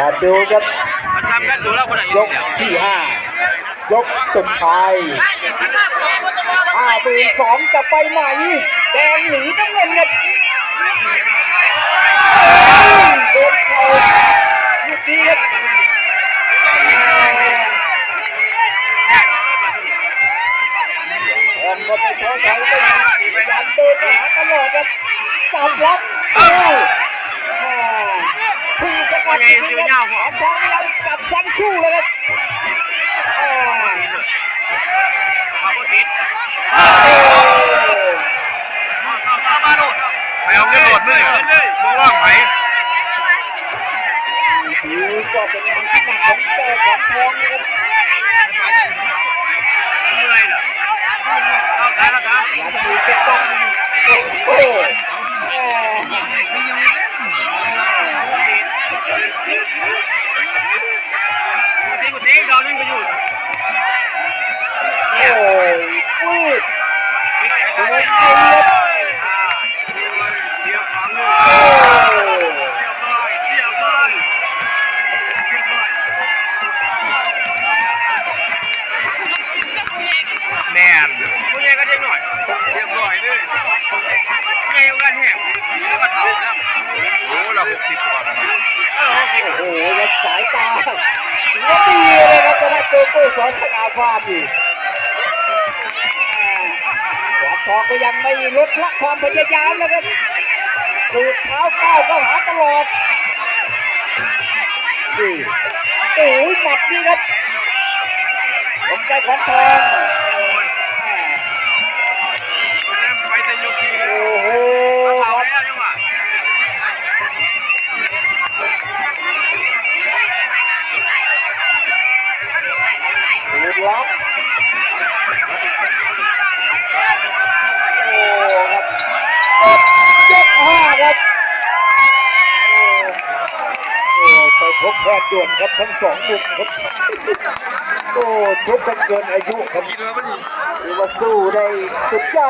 มาดูครับมันทำกันดูแล้วคนไหนยกที่ห้ายกสุดท้ายห้าหมื่นสองจะไปไหน แดงหนีน้ำเงินเนี่ยโดนเข่าลูกนี้ครับแอนก็ไม่ท้อใจก็พยายามเดินไปหาตลอดครับจับล็อก มัดจริงครับแอนทองพยายามจับชั้นสู้เลยครับอ่าเขาก็ติดโอ้เข้ามาโดดไปเอาเงินโดดมือเลยมึงว่างไหมถือก็เป็นงานที่หนักของแก่ของทองนะครับเมื่อยเหรอเข้าใจแล้วครับหลังมือจะต้องโอ้โหแหม ตีกูตีเราเล่นก็อยู่ โอ้ยอุ้ย โอ้ยเดี๋ยวฟังเลย โอ้ เรียบร้อยเรียบร้อยเรียบร้อย แม่นผู้ใหญ่ก็เด็กหน่อยเรียบร้อยเลยใหญ่กันแห้งแล้วก็เท่าน้ำโอ้ละหกสิบกว่าเออหกสิบโหแล้วสายตาถือว่าดีเลยครับจะได้โจโก้สอนชนาภาพดีแหวนทองก็ยังไม่ลดละความพยายามนะครับดูดเท้าก้าวเข้าหาตลอดนี่โอ้ยหมัดนี่ครับผมใจของทอง อ้ไปพบแพทย์ด่วนครับทั้งสองมุมครับโอ้ชกกันเกินอายุครับคิดว่ามันถือว่าสู้ได้สุดยอด